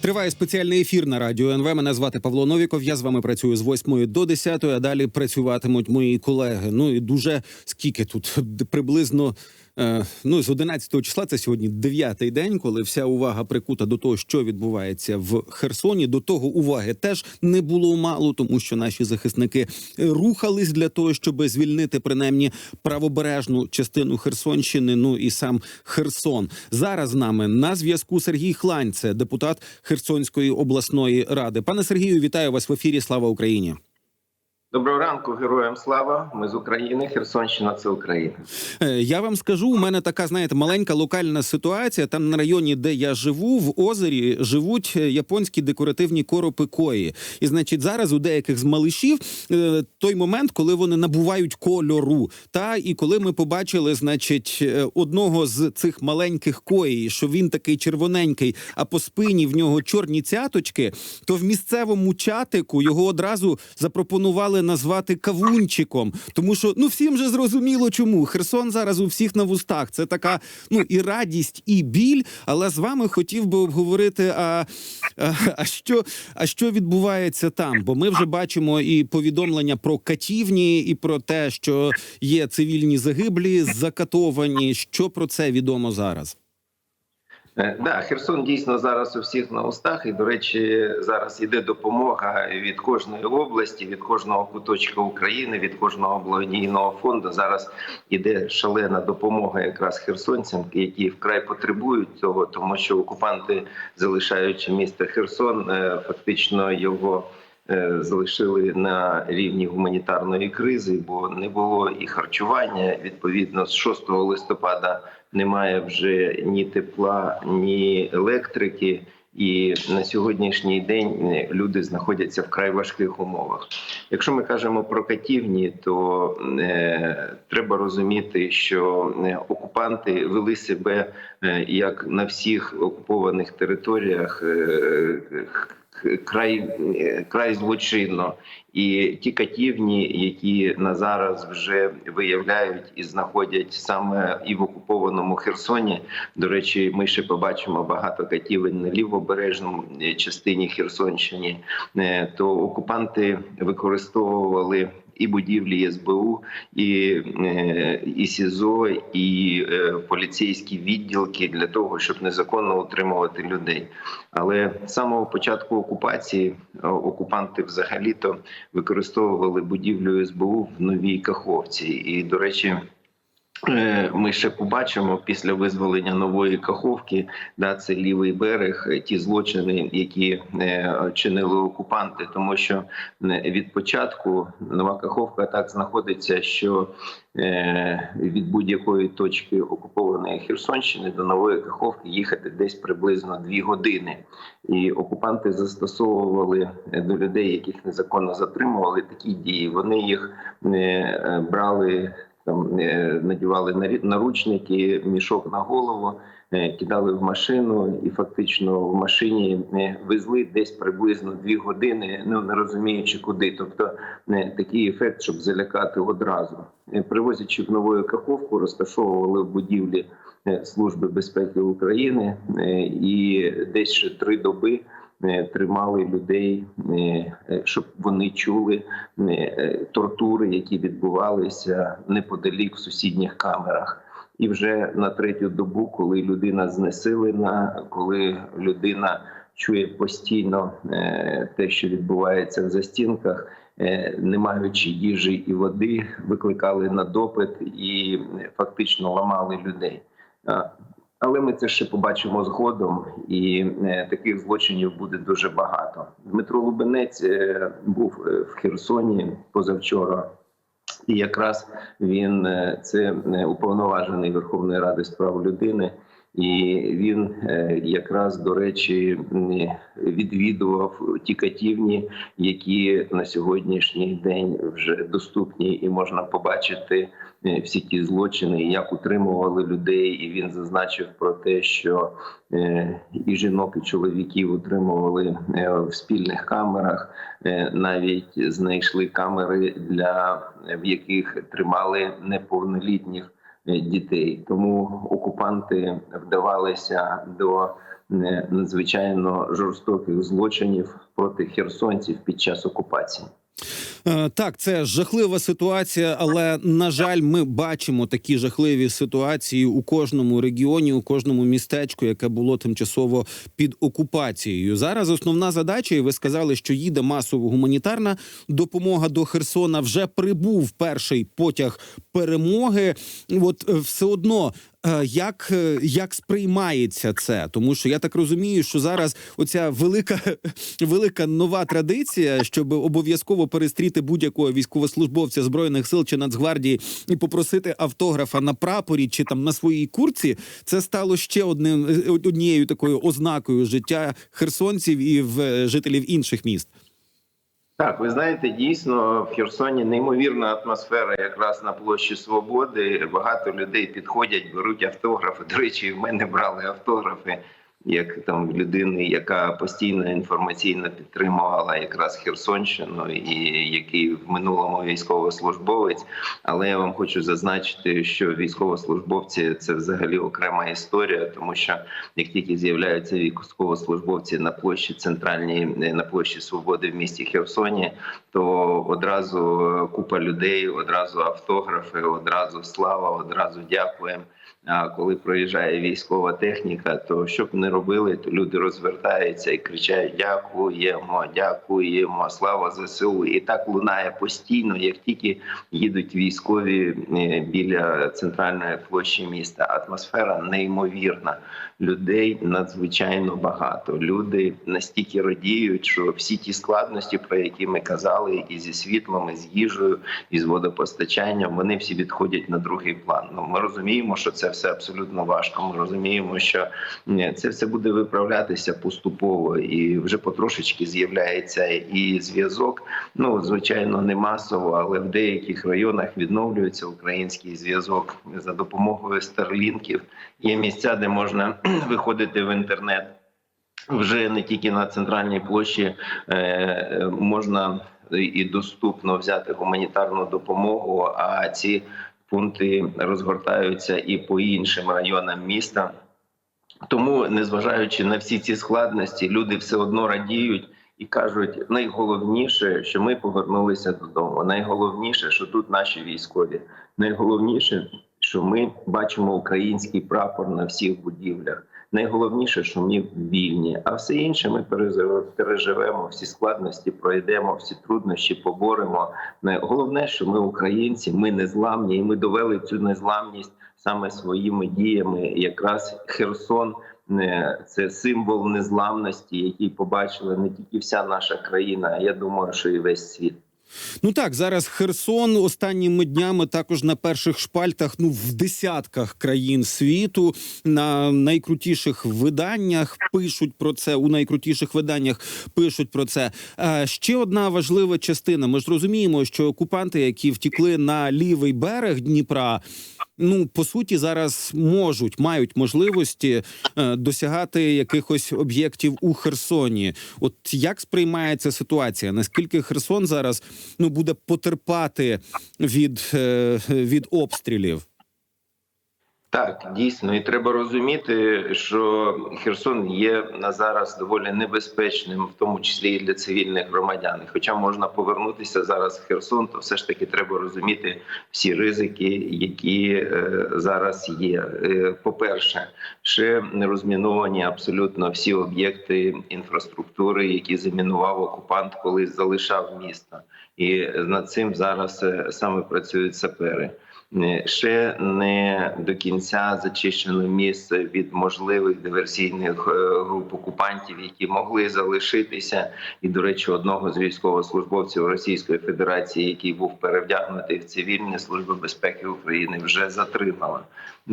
Триває спеціальний ефір на радіо НВ. Мене звати Павло Новіков. Я з вами працюю з 8 до 10, а далі працюватимуть мої колеги. Ну і дуже скільки тут приблизно. Е, Ну, з 11 числа це сьогодні дев'ятий день, коли вся увага прикута до того, що відбувається в Херсоні. До того уваги теж не було мало, тому що наші захисники рухались для того, щоб звільнити принаймні правобережну частину Херсонщини. Ну і сам Херсон. Зараз з нами на зв'язку Сергій Хлань, це депутат Херсонської обласної ради. Пане Сергію, вітаю вас в ефірі. Слава Україні. Доброго ранку, героям слава. Ми з України. Херсонщина це Україна. Е, Я вам скажу, у мене така, знаєте, маленька локальна ситуація. Там на районі, де я живу, в озері живуть е, японські декоративні коропи кої. І значить, зараз у деяких з малишів е, той момент, коли вони набувають кольору. Та і коли ми побачили, значить, одного з цих маленьких кої, що він такий червоненький, а по спині в нього чорні цяточки, то в місцевому чатику його одразу запропонували назвати кавунчиком, тому що ну всім же зрозуміло, чому Херсон зараз у всіх на вустах. Це така ну і радість, і біль. Але з вами хотів би обговорити. А, а, а що а що відбувається там? Бо ми вже бачимо і повідомлення про катівні, і про те, що є цивільні загиблі, закатовані. Що про це відомо зараз? Е, Да, Херсон дійсно зараз у всіх на устах, і до речі, зараз іде допомога від кожної області, від кожного куточка України, від кожного благодійного фонду. Зараз іде шалена допомога якраз херсонцям, які вкрай потребують цього, тому що окупанти, залишаючи місто Херсон, е, фактично його. е, Залишили на рівні гуманітарної кризи, бо не було і харчування. Відповідно, з 6 листопада немає вже ні тепла, ні електрики. І на сьогоднішній день е, люди знаходяться в край важких умовах. Якщо ми кажемо про катівні, то е, треба розуміти, що е, окупанти вели себе е, як на всіх окупованих територіях. Е, х- Край край злочинно, і ті катівні, які на зараз вже виявляють і знаходять саме і в окупованому Херсоні. До речі, ми ще побачимо багато катівень на лівобережному е, частині Херсонщини. Е, То окупанти використовували і будівлі СБУ, і, е, і СІЗО, і е, поліцейські відділки для того, щоб незаконно утримувати людей. Але з самого початку окупації е, окупанти взагалі-то використовували будівлю СБУ в новій Каховці. І, до речі, ми ще побачимо після визволення нової Каховки, да, це лівий берег, е, ті злочини, які е, чинили окупанти, тому що е, від початку нова Каховка так знаходиться, що е, від будь-якої точки окупованої Херсонщини до нової Каховки їхати десь приблизно дві години. І окупанти застосовували е, до людей, яких незаконно затримували такі дії. Вони їх е, е, брали там е, надівали наручники, мішок на голову, е, кидали в машину, і фактично в машині е, везли десь приблизно дві години, ну не розуміючи куди. Тобто такий ефект, щоб залякати одразу. Привозячи в нову Каховку, розташовували в будівлі Служби безпеки України і десь ще три доби. Е, Тримали людей, е, е, щоб вони чули тортури, які відбувалися неподалік в сусідніх камерах. І вже на третю добу, коли людина знесилена, коли людина чує постійно те, що відбувається в застінках, не маючи їжі і води, викликали на допит і фактично ламали людей. Але ми це ще побачимо згодом, і е, таких злочинів буде дуже багато. Дмитро Лубенець е, був е, в Херсоні позавчора. І якраз він це уповноважений Верховної Ради з прав людини, і він е, якраз до речі відвідував ті катівні, які на сьогоднішній день вже доступні, і можна побачити е, всі ті злочини, як утримували людей. І він зазначив про те, що е, і жінок, і чоловіків утримували в спільних камерах. Навіть знайшли камери для в яких тримали неповнолітніх дітей. Тому окупанти вдавалися до е, надзвичайно жорстоких злочинів проти херсонців під час окупації. Е, Так, це жахлива ситуація, але на жаль, ми бачимо такі жахливі ситуації у кожному регіоні, у кожному містечку, яке було тимчасово під окупацією. Зараз основна задача, і ви сказали, що їде масово гуманітарна допомога до Херсона. Вже прибув перший потяг перемоги. От е, все одно. Е, Як, е, як сприймається це? Тому що я так розумію, що зараз оця велика велика нова традиція, щоб обов'язково перестріти будь-якого військовослужбовця збройних сил чи нацгвардії і попросити автографа на прапорі чи там на своїй курці, це стало ще одним е, однією такою ознакою життя херсонців і в жителів інших міст. Так, ви знаєте, дійсно в Херсоні неймовірна атмосфера, якраз на площі Свободи. Багато людей підходять, беруть автографи. До речі, в мене брали автографи. Як там людини, яка постійно інформаційно підтримувала якраз Херсонщину, і який в минулому військовослужбовець. Але я вам хочу зазначити, що військовослужбовці це взагалі окрема історія, тому що як тільки з'являються військовослужбовці на площі центральній на площі Свободи в місті Херсоні, то одразу купа людей, одразу автографи, одразу слава, одразу дякуємо. А коли проїжджає військова техніка, то що б не робили, то люди розвертаються і кричать: Дякуємо, дякуємо, слава ЗСУ! І так лунає постійно, як тільки їдуть військові е, біля центральної площі міста. Атмосфера неймовірна. Людей надзвичайно багато. Люди настільки радіють, що всі ті складності, про які ми казали, і зі світлом, і з їжею, і з водопостачанням, вони всі відходять на другий план. Ну ми розуміємо, що це все абсолютно важко. Ми розуміємо, що це все буде виправлятися поступово, і вже потрошечки з'являється і зв'язок. Ну звичайно, не масово, але в деяких районах відновлюється український зв'язок за допомогою старлінків. Є місця, де можна виходити в інтернет. Вже не тільки на центральній площі е, можна і доступно взяти гуманітарну допомогу, а ці пункти розгортаються і по іншим районам міста. Тому, незважаючи на всі ці складності, люди все одно радіють і кажуть: найголовніше, що ми повернулися додому. Найголовніше, що тут наші військові. Найголовніше, що ми бачимо український прапор на всіх будівлях. Найголовніше, що ми вільні, а все інше ми переживемо, всі складності пройдемо, всі труднощі поборемо. Головне, що ми українці, ми незламні, і ми довели цю незламність саме своїми діями. Якраз Херсон це символ незламності, який побачила не тільки вся наша країна, а я думаю, що і весь світ. Ну так, зараз Херсон останніми днями також на перших шпальтах, ну в десятках країн світу, на найкрутіших виданнях пишуть про це. У найкрутіших виданнях пишуть про це. А, ще одна важлива частина. Ми ж розуміємо, що окупанти, які втікли на лівий берег Дніпра. Ну, по суті, зараз можуть мають можливості е, досягати якихось об'єктів у Херсоні. От як сприймається ситуація? Наскільки Херсон зараз ну буде потерпати від, е, від обстрілів? Так, дійсно, і треба розуміти, що Херсон є на зараз доволі небезпечним, в тому числі і для цивільних громадян. Хоча можна повернутися зараз в Херсон, то все ж таки треба розуміти всі ризики, які е, зараз є. Е, По-перше, ще не розміновані абсолютно всі об'єкти інфраструктури, які замінував окупант, коли залишав місто, і над цим зараз е, саме працюють сапери. Е, ще не до кінця зачищено місце від можливих диверсійних е, груп окупантів, які могли залишитися. І до речі, одного з військовослужбовців Російської Федерації, який був перевдягнутий в цивільні служби безпеки України, вже затримала.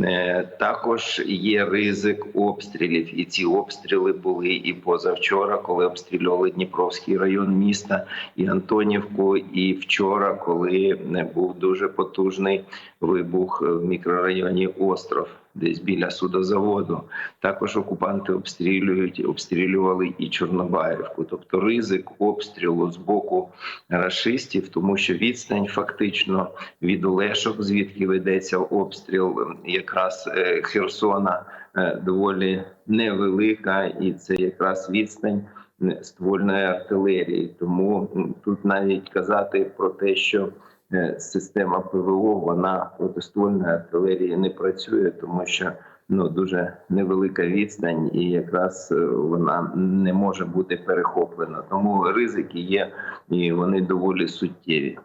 Е, також є ризик обстрілів, і ці обстріли були і позавчора, коли обстрілювали Дніпровський район міста і Антонівку. І вчора, коли був дуже потужний вибух в мікрорайоні Остров. Десь біля судозаводу. Також окупанти обстрілюють, обстрілювали і Чорнобаївку. Тобто ризик обстрілу з боку рашистів, тому що відстань фактично від Олешок, звідки ведеться обстріл, якраз е, Херсона е, доволі невелика, і це якраз відстань ствольної артилерії. Тому тут навіть казати про те, що система ПВО вона протиствольної артилерії не працює, тому що ну дуже невелика відстань, і якраз е, вона не може бути перехоплена. Тому ризики є, і вони доволі суттєві.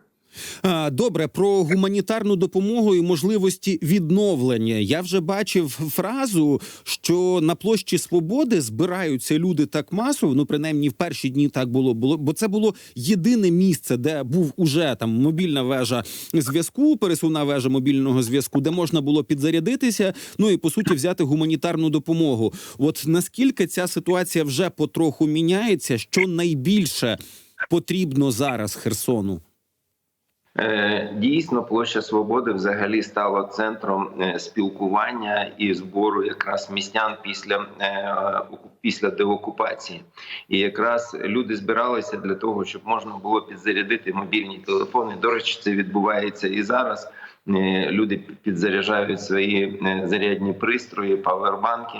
Добре, про гуманітарну допомогу і можливості відновлення. Я вже бачив фразу, що на площі Свободи збираються люди так масово. Ну, принаймні, в перші дні так було. Було, бо це було єдине місце, де був уже там мобільна вежа зв'язку, пересувна вежа мобільного зв'язку, де можна було підзарядитися. Ну і по суті взяти гуманітарну допомогу. От наскільки ця ситуація вже потроху міняється, що найбільше потрібно зараз Херсону? Е, Дійсно, площа Свободи взагалі стала центром е, спілкування і збору якраз містян після е, після деокупації. І якраз люди збиралися для того, щоб можна було підзарядити мобільні телефони. До речі, це відбувається і зараз. Люди підзаряджають свої зарядні пристрої, павербанки.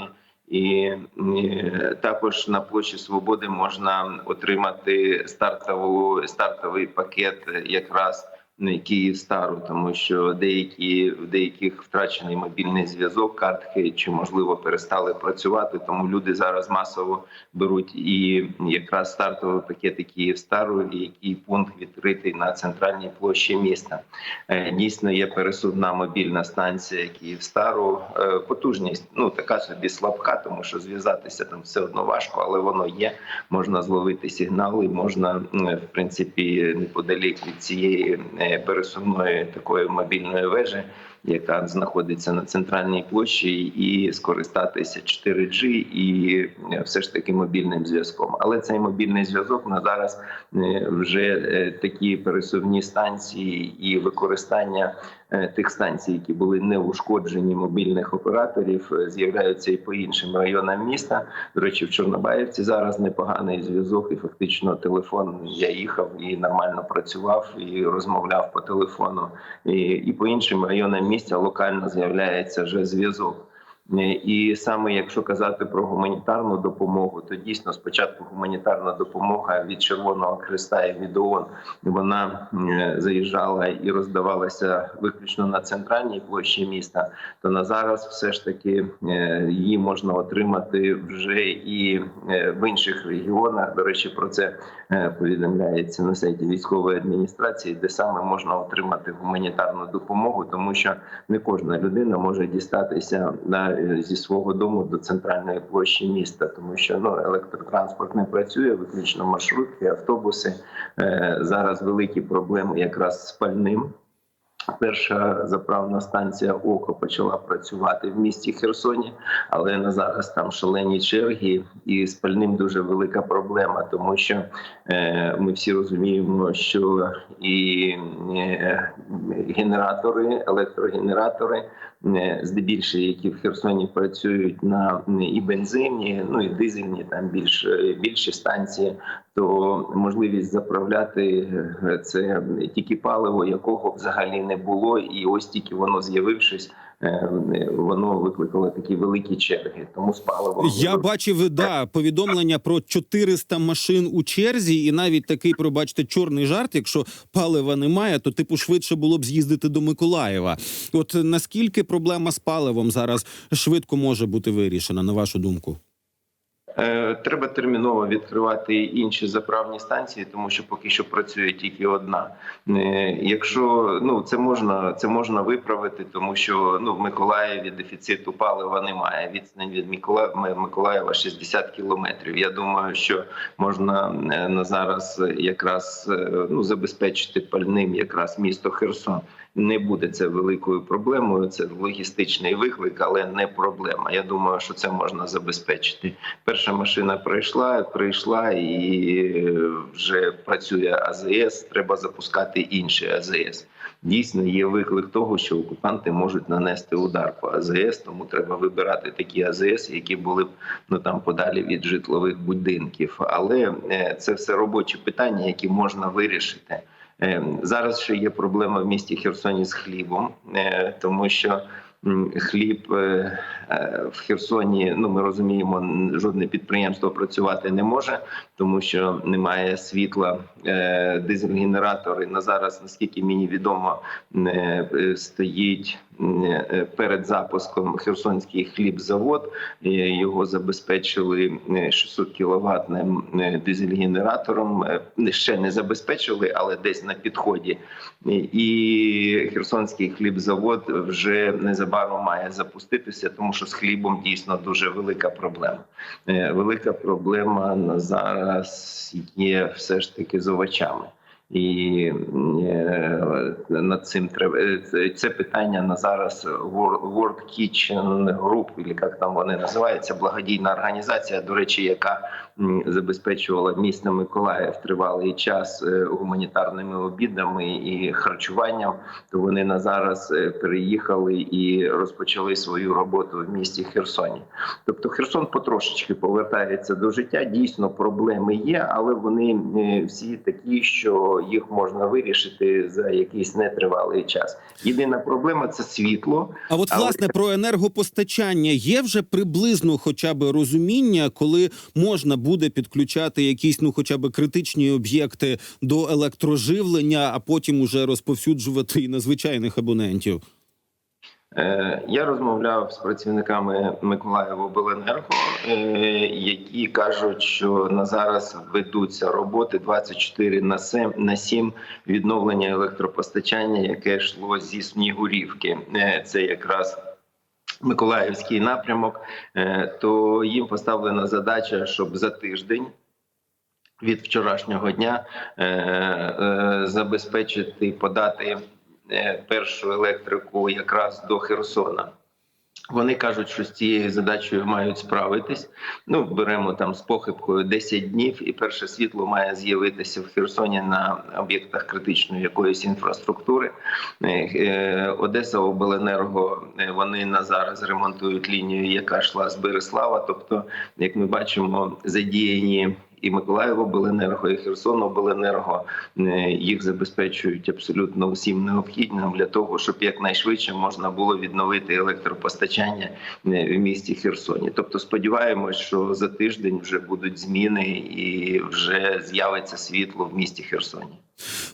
І також на площі Свободи можна отримати стартову стартовий пакет якраз Київстару, тому що деякі в деяких втрачений мобільний зв'язок, картки чи можливо перестали працювати. Тому люди зараз масово беруть і якраз стартові пакети Київстару, і який пункт відкритий на центральній площі міста. Е, Дійсно, є пересувна мобільна станція Київстару. Е, Потужність ну така собі слабка, тому що зв'язатися там все одно важко, але воно є. Можна зловити сигнали, можна в принципі неподалік від цієї е, пересувної такої мобільної вежі. Яка знаходиться на центральній площі, і скористатися 4G і е, все ж таки мобільним зв'язком. Але цей мобільний зв'язок на зараз е, вже е, такі пересувні станції і використання тих станцій, які були не ушкоджені мобільних операторів, з'являються і по іншим районам міста. До речі, в Чорнобаївці зараз непоганий зв'язок, і фактично телефон я їхав і нормально працював і розмовляв по телефону. І, і по іншим районам міста локально з'являється вже зв'язок. Е, І саме якщо казати про гуманітарну допомогу, то дійсно спочатку гуманітарна допомога від Червоного Христа і від ООН, вона е, заїжджала і роздавалася виключно на центральній площі міста. То на зараз все ж таки е, її можна отримати вже і в інших регіонах. До речі, про це повідомляється на сайті військової адміністрації, де саме можна отримати гуманітарну допомогу, тому що не кожна людина може дістатися на зі свого дому до центральної площі міста, тому що ну електротранспорт не працює, виключно маршрутки, автобуси. Е, Зараз великі проблеми якраз з пальним. Перша заправна станція ОКО почала працювати в місті Херсоні, але на зараз там шалені черги, і з пальним дуже велика проблема, тому що е, ми всі розуміємо, що і е, генератори, електрогенератори, е, здебільшого, які в Херсоні працюють на і бензині, ну і дизельні, там більш більші станції, то можливість заправляти е, це тільки паливо, якого взагалі не було, і ось тільки воно з'явившись, е, воно викликало такі великі черги. Тому з паливом Я бачив да повідомлення про 400 машин у черзі, і навіть такий, пробачте, чорний жарт. Якщо палива немає, то типу швидше було б з'їздити до Миколаєва. От наскільки проблема з паливом зараз швидко може бути вирішена, на вашу думку? Е, Треба терміново відкривати інші заправні станції, тому що поки що працює тільки одна. Е, Якщо ну це можна, це можна виправити, тому що ну в Миколаєві дефіциту палива немає. Відстань від Микола- Миколаєва 60 кілометрів. Я думаю, що можна е, на зараз якраз ну забезпечити пальним якраз місто Херсон. Не буде це великою проблемою. Це логістичний виклик, але не проблема. Я думаю, що це можна забезпечити. Перша машина прийшла, прийшла і е, вже працює АЗС. Треба запускати інші АЗС. дійсно є виклик того, що окупанти можуть нанести удар по АЗС, тому треба вибирати такі АЗС, які були б ну там подалі від житлових будинків. Але е, це все робочі питання, які можна вирішити. Е, Зараз ще є проблема в місті Херсоні з хлібом, е, тому що хліб е, е, в Херсоні, ну ми розуміємо, жодне підприємство працювати не може, тому що немає світла, е, дизель-генератори. На зараз, наскільки мені відомо, е, е, стоїть перед запуском Херсонський хлібзавод. Е, Його забезпечили е, 600 кіловатним е, дизель-генератором. Е, Ще не забезпечили, але десь на підході. І Херсонський хлібзавод вже незабаром має запуститися, тому що з хлібом дійсно дуже велика проблема. Е, Велика проблема зараз є все ж таки з овочами. І е, над цим треба це питання на зараз World Kitchen Group, як там вони називаються, благодійна організація, до речі, яка забезпечувала місто Миколаїв тривалий час е, гуманітарними обідами і харчуванням. То вони на зараз е, переїхали і розпочали свою роботу в місті Херсоні. Тобто Херсон потрошечки повертається до життя. Дійсно, проблеми є, але вони всі такі, що їх можна вирішити за якийсь нетривалий час. Єдина проблема це світло. А от Але- власне про енергопостачання є вже приблизно хоча б розуміння, коли можна буде підключати якісь ну, хоча б критичні об'єкти до електроживлення, а потім уже розповсюджувати і на звичайних абонентів. Е, Я розмовляв з працівниками Миколаївобленерго, е, які кажуть, що на зараз ведуться роботи 24 на 7, на 7 відновлення електропостачання, яке йшло зі Снігурівки. Е, Це якраз Миколаївський напрямок. То їм поставлена задача, щоб за тиждень. Від вчорашнього дня е, е, забезпечити подати першу електрику якраз до Херсона. Вони кажуть, що з цією задачею мають справитись. Ну беремо там з похибкою 10 днів, і перше світло має з'явитися в Херсоні на об'єктах критичної якоїсь інфраструктури. Е, е, Одеса Обленерго е, вони на зараз ремонтують лінію, яка йшла з Береслава. Тобто, як ми бачимо, задіяні. І Миколаєво Беленерго, і Херсонобленерго е, їх забезпечують абсолютно усім необхідним для того, щоб якнайшвидше можна було відновити електропостачання е, в місті Херсоні. Тобто, сподіваємось, що за тиждень вже будуть зміни і вже з'явиться світло в місті Херсоні.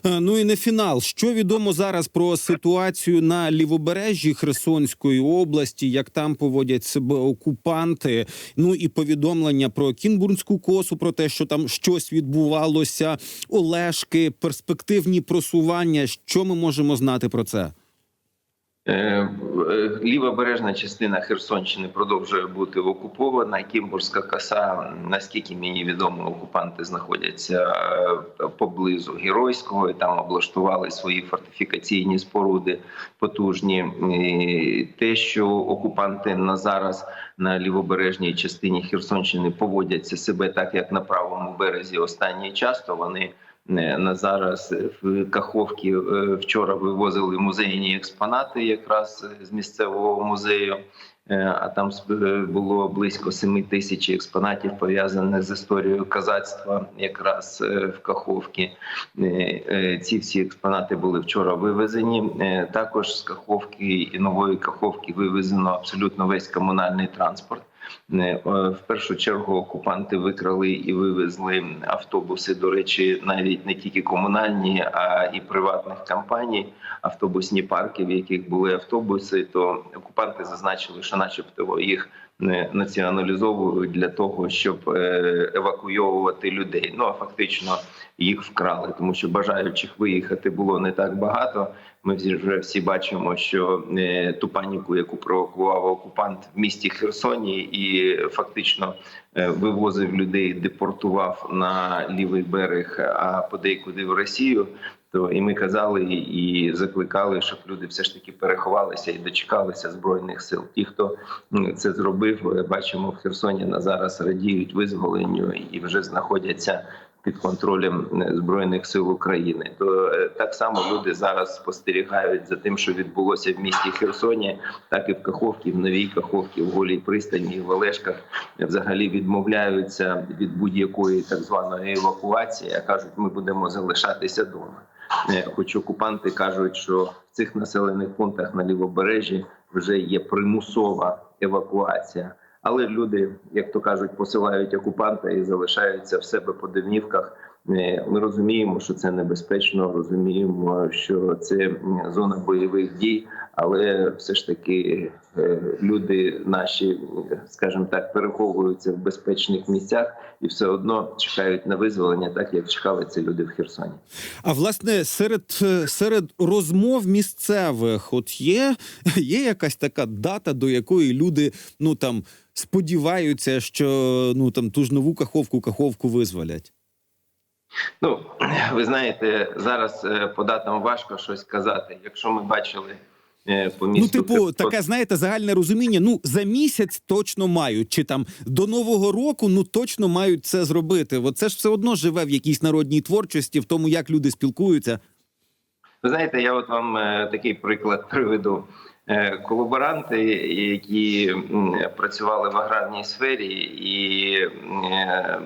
Е, Ну і не фінал. Що відомо зараз про ситуацію на лівобережжі Херсонської області, як там поводять себе окупанти? Ну і повідомлення про Кінбурнську косу, про те, що там щось відбувалося, Олешки, перспективні просування. Що ми можемо знати про це? Е, е, Лівобережна частина Херсонщини продовжує бути окупована. Кімбурська коса, наскільки мені відомо, окупанти знаходяться е, поблизу Геройського і там облаштували свої фортифікаційні споруди потужні. Те, що окупанти на зараз на лівобережній частині Херсонщини поводяться себе так, як на правому березі останній час, то вони на зараз в Каховці е, вчора вивозили музейні експонати, якраз з місцевого музею. Е, А там е, було близько 7 тисяч експонатів пов'язаних з історією казацтва, якраз е, в Каховці. Е, е, Ці всі експонати були вчора вивезені. Е, Також з Каховки і нової Каховки вивезено абсолютно весь комунальний транспорт. Е, е, В першу чергу окупанти викрали і вивезли автобуси. До речі, навіть не тільки комунальні, а і приватних компаній, автобусні парки, в яких були автобуси. То окупанти зазначили, що, начебто, їх не націоналізовують для того, щоб е, евакуйовувати людей. Ну а фактично їх вкрали, тому що бажаючих виїхати було не так багато. Ми вже всі бачимо, що е, ту паніку, яку провокував окупант в місті Херсоні, і фактично е, вивозив людей, депортував на лівий берег, а подейкуди в Росію. То і ми казали і закликали, щоб люди все ж таки переховалися і дочекалися збройних сил. Ті, хто це зробив, е, бачимо в Херсоні на зараз радіють визволенню і вже знаходяться під контролем е, збройних сил України. То е, так само люди зараз спостерігають за тим, що відбулося в місті Херсоні, так і в Каховці, в Новій Каховці, в Голій пристані, в Олешках взагалі відмовляються від будь-якої так званої евакуації. а кажуть, ми будемо залишатися вдома. Е, Хоч окупанти кажуть, що в цих населених пунктах на лівобережжі вже є примусова евакуація. Але люди, як то кажуть, посилають окупанта і залишаються в себе по домівках. Е, Ми розуміємо, що це небезпечно, розуміємо, що це зона бойових дій, але все ж таки е, люди наші, скажімо так, переховуються в безпечних місцях і все одно чекають на визволення, так як чекали це люди в Херсоні. А власне, серед, е, серед розмов місцевих, от є, є якась така дата, до якої люди ну там сподіваються, що ну там ту ж нову каховку каховку визволять. Ну ви знаєте, зараз е, по датам важко щось казати. Якщо ми бачили е, по Ну, типу, Херсон- таке, знаєте, загальне розуміння. Ну за місяць точно мають, чи там до нового року ну точно мають це зробити. От це ж все одно живе в якійсь народній творчості, в тому, як люди спілкуються. Ви знаєте, я от вам е, такий приклад приведу. Е, Колаборанти, які працювали в аграрній сфері і е,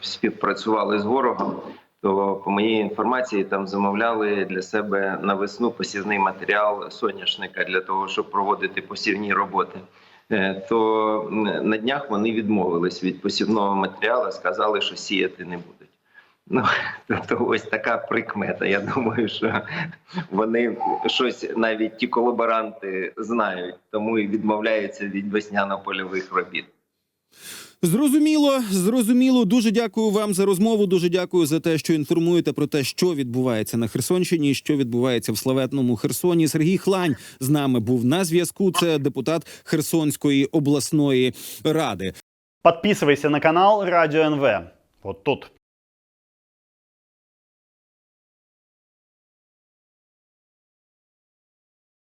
співпрацювали з ворогом, то по моїй інформації там замовляли для себе на весну посівний матеріал соняшника для того, щоб проводити посівні роботи. Е, То на днях вони відмовились від посівного матеріалу, сказали, що сіяти не будуть. Ну, тобто ось така прикмета. Я думаю, що вони щось навіть ті колаборанти знають, тому і відмовляються від весняно-польових робіт. Зрозуміло, зрозуміло. Дуже дякую вам за розмову. Дуже дякую за те, що інформуєте про те, що відбувається на Херсонщині, що відбувається в славетному Херсоні. Сергій Хлань з нами був на зв'язку. Це депутат Херсонської обласної ради. Подписывайся на канал Радио НВ. Вот тут.